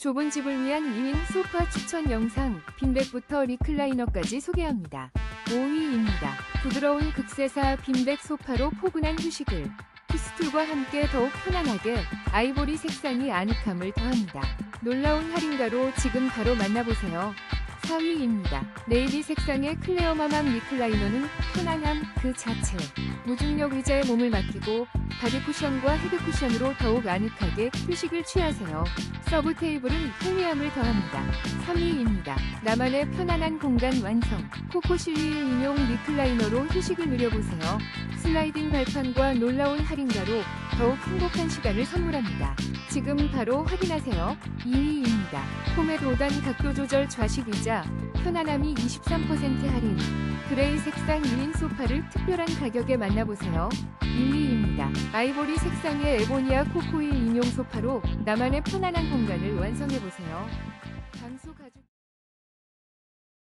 좁은 집을 위한 2인 소파 추천 영상, 빈백부터 리클라이너까지 소개합니다. 5위입니다. 부드러운 극세사 빈백 소파로 포근한 휴식을 푸스툴과 함께 더욱 편안하게 아이보리 색상이 아늑함을 더합니다. 놀라운 할인가로 지금 바로 만나보세요. 4위입니다. 네이비 색상의 클레어마맘 리클라이너는 편안함 그 자체. 무중력 의자에 몸을 맡기고 바디 쿠션과 헤드 쿠션으로 더욱 아늑하게 휴식을 취하세요. 서브 테이블은 편리함을 더합니다. 3위입니다. 나만의 편안한 공간 완성. 코코실리 인용 리클라이너로 휴식을 누려보세요. 슬라이딩 발판과 놀라운 할인가로 더욱 행복한 시간을 선물합니다. 지금 바로 확인하세요. 2위입니다. 포맷 5단 각도 조절 좌식 의자, 편안함이 23% 할인. 그레이 색상 2인 소파를 특별한 가격에 만나보세요. 1위입니다. 아이보리 색상의 에보니아 코코일 인용 소파로 나만의 편안한 공간을 완성해보세요. 강소 가죽